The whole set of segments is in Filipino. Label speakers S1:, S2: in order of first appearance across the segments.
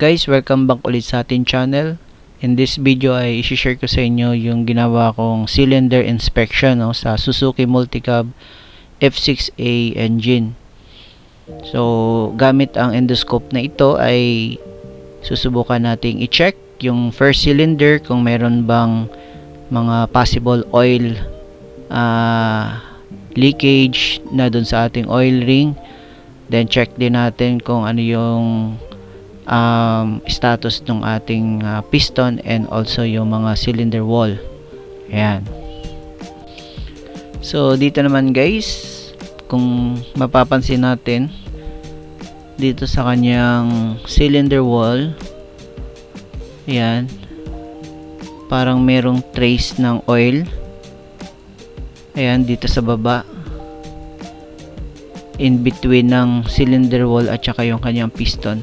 S1: Guys, welcome back ulit sa ating channel. In this video ay isi-share ko sa inyo yung ginawa kong cylinder inspection no, sa Suzuki Multicab F6A engine. So, gamit ang endoscope na ito ay susubukan nating i-check yung first cylinder kung meron bang mga possible oil ah, leakage na dun sa ating oil ring. Then check din natin kung ano yung um, status ng ating uh, piston and also yung mga cylinder wall. Ayan. So dito naman guys, kung mapapansin natin dito sa kanyang cylinder wall, ayan, parang merong trace ng oil. Ayan, dito sa baba in between ng cylinder wall at saka yung kanyang piston.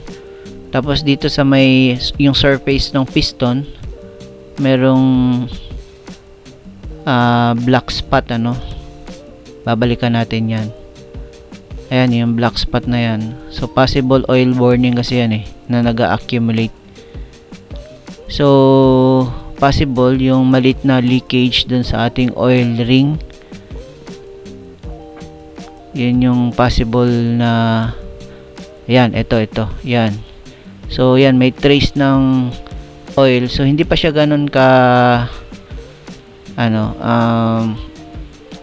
S1: Tapos dito sa may yung surface ng piston, merong uh, black spot ano. Babalikan natin 'yan. Ayan, yung black spot na 'yan. So possible oil burning kasi 'yan eh na nag-accumulate. So possible yung malit na leakage dun sa ating oil ring yan yung possible na yan ito ito yan so yan may trace ng oil. So hindi pa siya ganun ka ano um,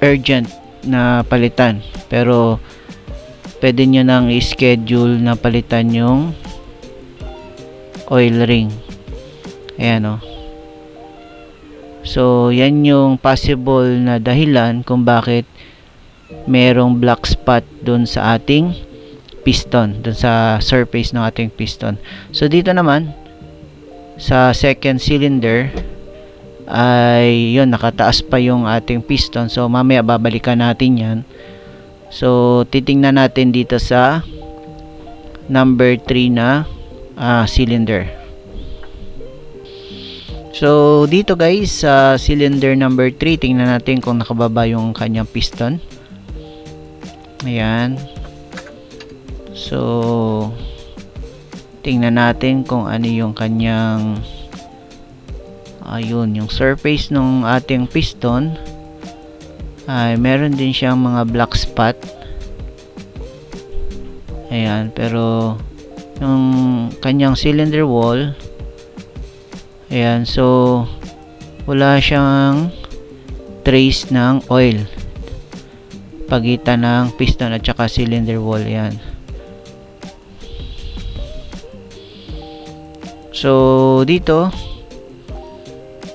S1: urgent na palitan. Pero pwede nyo nang i-schedule na palitan yung oil ring. Ayan o so yan yung possible na dahilan kung bakit merong black spot dun sa ating piston, dun sa surface ng ating piston. So dito naman sa second cylinder ay yun nakataas pa yung ating piston. So mamaya babalikan natin 'yan. So titingnan natin dito sa number 3 na uh, cylinder. So dito guys sa cylinder number 3 tingnan natin kung nakababa yung kanyang piston. Ayan. So, tingnan natin kung ano yung kanyang ayun, yung surface ng ating piston. Ay meron din siyang mga black spot. Ayan, pero yung kanyang cylinder wall ayan, so wala siyang trace ng oil. Pagitan ng piston at saka cylinder wall yan so dito.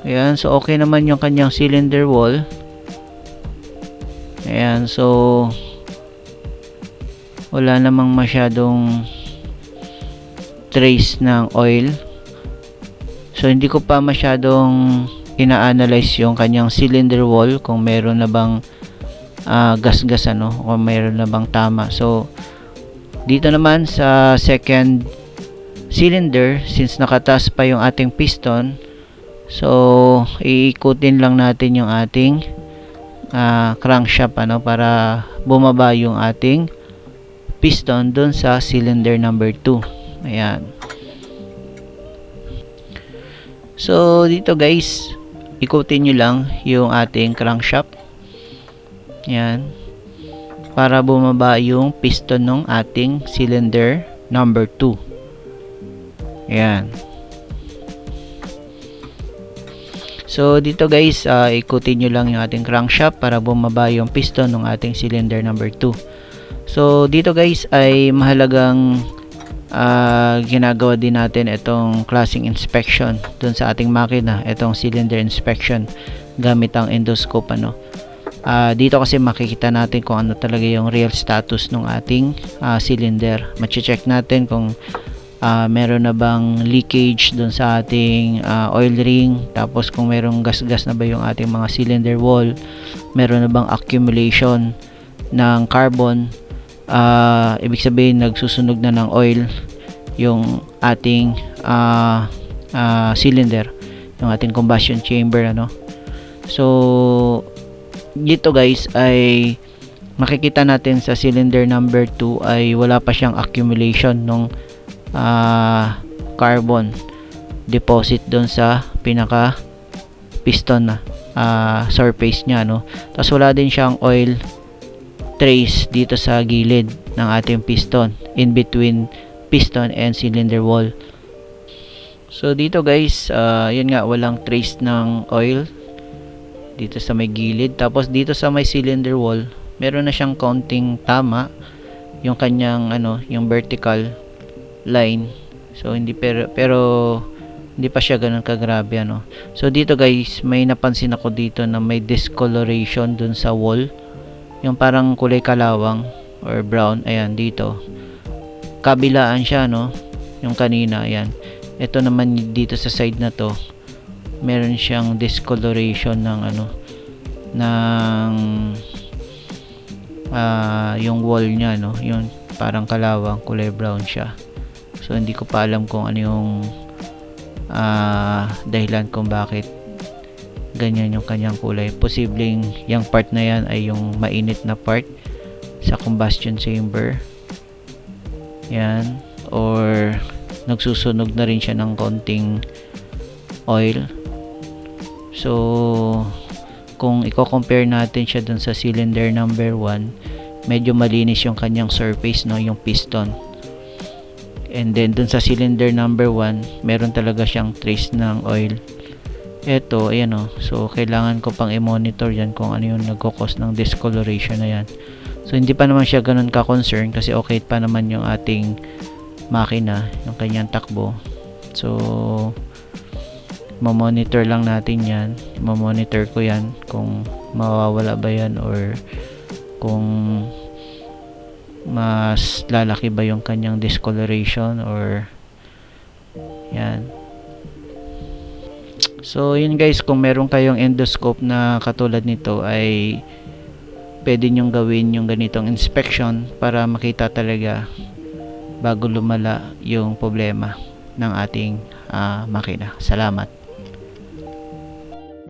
S1: Ayan so okay naman yung kanyang cylinder wall. Ayan so wala namang masyadong trace ng oil. So hindi ko pa masyadong ina-analyze yung kanyang cylinder wall kung meron na bang uh, gas-gas ano o mayroon na bang tama. So dito naman sa second cylinder since nakatas pa yung ating piston so iikutin lang natin yung ating uh, crankshaft ano para bumaba yung ating piston dun sa cylinder number 2 ayan so dito guys ikutin nyo lang yung ating crankshaft yan. Para bumaba yung piston ng ating cylinder number 2. Yan. So, dito guys, uh, ikutin nyo lang yung ating crankshaft para bumaba yung piston ng ating cylinder number 2. So, dito guys ay mahalagang uh, ginagawa din natin itong klaseng inspection dun sa ating makina, itong cylinder inspection gamit ang endoscope ano uh, dito kasi makikita natin kung ano talaga yung real status ng ating uh, cylinder mache-check natin kung uh, meron na bang leakage dun sa ating uh, oil ring? Tapos kung merong gas-gas na ba yung ating mga cylinder wall? Meron na bang accumulation ng carbon? Uh, ibig sabihin nagsusunog na ng oil yung ating uh, uh, cylinder yung ating combustion chamber ano? So dito guys ay makikita natin sa cylinder number 2 ay wala pa siyang accumulation nung uh, carbon deposit doon sa pinaka piston na ah, surface niya no? Tapos wala din siyang oil trace dito sa gilid ng ating piston in between piston and cylinder wall. So dito guys ah, yun nga walang trace ng oil dito sa may gilid. Tapos dito sa may cylinder wall meron na siyang counting tama yung kanyang ano yung vertical line. So hindi pero pero hindi pa siya ganun kagrabe ano. So dito guys may napansin ako dito na may discoloration dun sa wall. Yung parang kulay kalawang or brown ayan dito. Kabilaan siya no? Yung kanina ayan. Ito naman dito sa side na to meron siyang discoloration ng ano ng ah, yung wall niya no? Yun parang kalawang kulay brown siya so hindi ko pa alam kung ano yung ah, dahilan kung bakit ganyan yung kanyang kulay. Posibleng yung part na yan ay yung mainit na part sa combustion chamber. Yan. Or nagsusunog na rin siya ng konting oil. So kung i-compare natin siya dun sa cylinder number 1 medyo malinis yung kanyang surface no? Yung piston and then dun sa cylinder number 1 meron talaga siyang trace ng oil. Eto ayan o so kailangan ko pang i-monitor yan kung ano yung nagkukos ng discoloration na yan. So hindi pa naman siya ganun ka-concern kasi okay pa naman yung ating makina yung kanyang takbo. So mamonitor lang natin yan. Mamonitor ko yan kung mawawala ba yan or kung mas lalaki ba yung kanyang discoloration or yan. So yun guys kung meron kayong endoscope na katulad nito ay pwede nyong gawin yung ganitong inspection para makita talaga bago lumala yung problema ng ating ah, makina. Salamat